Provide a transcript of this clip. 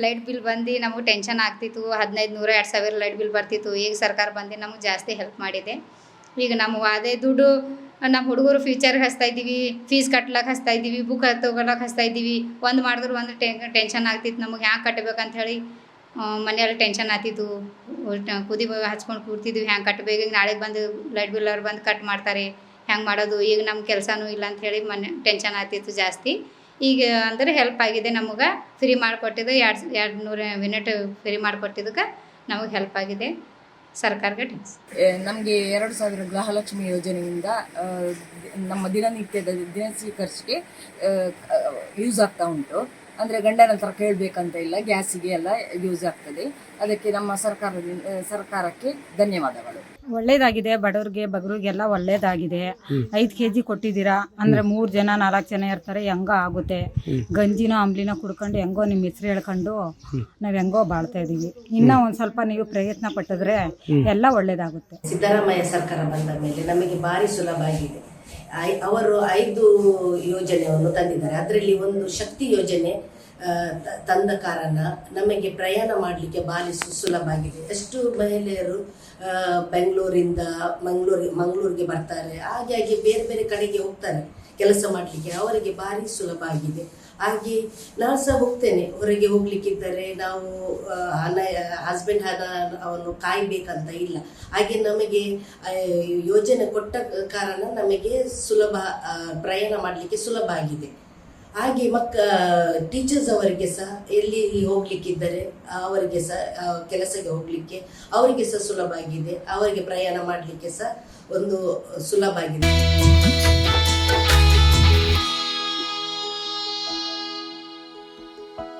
Light bill ಬಂದು ನಮಗೆ tension ಆಗ್ತಿತ್ತು. ಹದಿನೈದು ನೂರ, ಎರಡು ಸಾವಿರ ಲೈಟ್ ಬಿಲ್ ಬರ್ತಿತ್ತು. ಈಗ ಸರ್ಕಾರ ಬಂದು ನಮಗೆ ಜಾಸ್ತಿ ಹೆಲ್ಪ್ ಮಾಡಿದೆ. ಈಗ ನಮ್ಮ ಅದೇ ದುಡ್ಡು, ನಮ್ಮ ಹುಡುಗರು ಫ್ಯೂಚರ್ಗೆ ಹಚ್ತಾ ಇದ್ದೀವಿ. ಫೀಸ್ ಕಟ್ಲಕ್ಕೆ ಹಚ್ತಾ ಇದ್ದೀವಿ. ಬುಕ್ ತೊಗೊಳಕ್ಕೆ ಹಚ್ತಾ ಇದ್ದೀವಿ. ಒಂದು ಮಾಡಿದ್ರು ಒಂದು ಟೆನ್ಷನ್ ಆಗ್ತಿತ್ತು. ನಮಗೆ ಹ್ಯಾಂಗೆ ಕಟ್ಟಬೇಕಂತ ಹೇಳಿ ಮನೆಯಲ್ಲಿ ಟೆನ್ಷನ್ ಆಗ್ತಿತ್ತು. ಕುದಿ ಹಚ್ಕೊಂಡು ಕೂರ್ತಿದ್ವಿ. ಹ್ಯಾಂಗೆ ಕಟ್ಟಬೇಕು ಈಗ ನಾಳೆ ಬಂದು ಲೈಟ್ ಬಿಲ್ ಅವ್ರು ಬಂದು ಕಟ್ ಮಾಡ್ತಾರೆ. ಹ್ಯಾಂಗೆ ಮಾಡೋದು? ಈಗ ನಮ್ಮ ಕೆಲಸನೂ ಇಲ್ಲ ಅಂತ ಹೇಳಿ ಮನೆ ಟೆನ್ಷನ್ ಆಗ್ತಿತ್ತು ಜಾಸ್ತಿ. ಈಗ ಅಂದರೆ ಹೆಲ್ಪ್ ಆಗಿದೆ ನಮಗೆ. ಫ್ರೀ ಮಾಡಿಕೊಟ್ಟಿದ್ದು ಎರಡು ಎರಡು ನೂರು ಯೂನಿಟ್ ಫ್ರೀ ಮಾಡಿಕೊಟ್ಟಿದ್ದಕ್ಕೆ ನಮಗೆ ಹೆಲ್ಪ್ ಆಗಿದೆ. ಸರ್ಕಾರಕ್ಕೆ ನಮಗೆ ಎರಡು ಸಾವಿರ ಗೃಹಲಕ್ಷ್ಮಿ ಯೋಜನೆಯಿಂದ ನಮ್ಮ ದಿನನಿತ್ಯದ ದಿನಸಿ ಖರ್ಚಿಗೆ ಯೂಸ್ ಆಗ್ತಾ ಉಂಟು. ಅಂದರೆ ಗಂಡನ ಹತ್ರ ಕೇಳಬೇಕಂತ ಇಲ್ಲ ಗ್ಯಾಸಿಗೆ ಎಲ್ಲ ಯೂಸ್ ಆಗ್ತದೆ. ಅದಕ್ಕೆ ನಮ್ಮ ಸರ್ಕಾರದಿಂದ ಸರ್ಕಾರಕ್ಕೆ ಧನ್ಯವಾದಗಳು. ಒಳ್ಳೇದಾಗಿದೆ ಬಡವ್ರಿಗೆ ಬಗ್ರಿಗೆಲ್ಲ ಒಳ್ಳೇದಾಗಿದೆ. ಐದು ಕೆ ಜಿ ಕೊಟ್ಟಿದ್ದೀರಾ? ಅಂದ್ರೆ ಮೂರು ಜನ ನಾಲ್ಕು ಜನ ಇರ್ತಾರೆ ಹೆಂಗೋ ಆಗುತ್ತೆ. ಗಂಜಿನೋ ಅಂಬ್ಲಿನೋ ಕುಡ್ಕೊಂಡು ಹೆಂಗೋ ನಿಮ್ಮ ಹೆಸ್ರು ಹೇಳ್ಕೊಂಡು ನಾವು ಹೆಂಗೋ ಬಾಳ್ತಾ ಇದ್ದೀವಿ ಇನ್ನೂ ಒಂದು ಸ್ವಲ್ಪ ನೀವು ಪ್ರಯತ್ನ ಪಟ್ಟಿದ್ರೆ ಎಲ್ಲ ಒಳ್ಳೇದಾಗುತ್ತೆ. ಸಿದ್ದರಾಮಯ್ಯ ಸರ್ಕಾರ ಬಂದ ಮೇಲೆ ನಮಗೆ ಭಾರಿ ಸುಲಭ ಆಗಿದೆ. ಅವರು ಐದು ಯೋಜನೆಯನ್ನು ತಂದಿದ್ದಾರೆ. ಅದರಲ್ಲಿ ಒಂದು ಶಕ್ತಿ ಯೋಜನೆ ತಂದ ಕಾರಣ ನಮಗೆ ಪ್ರಯಾಣ ಮಾಡಲಿಕ್ಕೆ ಬಾಲಿಸು ಸುಲಭವಾಗಿದೆ ಎಷ್ಟು ಮಹಿಳೆಯರು ಬೆಂಗಳೂರಿಂದ ಮಂಗಳೂರು ಮಂಗಳೂರಿಗೆ ಬರ್ತಾರೆ. ಹಾಗಾಗಿ ಹಾಗೆ ಬೇರೆ ಬೇರೆ ಕಡೆಗೆ ಹೋಗ್ತಾರೆ ಕೆಲಸ ಮಾಡಲಿಕ್ಕೆ. ಅವರಿಗೆ ಭಾರಿ ಸುಲಭ ಆಗಿದೆ. ಹಾಗೆ ನಾನು ಸಹ ಹೋಗ್ತೇನೆ. ಹೊರಗೆ ಹೋಗ್ಲಿಕ್ಕಿದ್ದರೆ ನಾವು ಹಣ ಹಸ್ಬೆಂಡ್ ಹಣ ಅವನು ಕಾಯ್ಬೇಕಂತ ಇಲ್ಲ. ಹಾಗೆ ನಮಗೆ ಯೋಜನೆ ಕೊಟ್ಟ ಕಾರಣ ನಮಗೆ ಸುಲಭ ಪ್ರಯಾಣ ಮಾಡಲಿಕ್ಕೆ ಸುಲಭ ಆಗಿದೆ. ಹಾಗೆ ಮಕ್ಕ ಟೀಚರ್ಸ್ ಅವರಿಗೆ ಸಹ ಎಲ್ಲಿ ಹೋಗ್ಲಿಕ್ಕಿದ್ದರೆ, ಅವರಿಗೆ ಸಹ ಕೆಲಸಕ್ಕೆ ಹೋಗ್ಲಿಕ್ಕೆ ಅವರಿಗೆ ಸಹ ಸುಲಭ ಆಗಿದೆ. ಅವರಿಗೆ ಪ್ರಯಾಣ ಮಾಡಲಿಕ್ಕೆ ಸಹ ಒಂದು ಸುಲಭ ಆಗಿದೆ.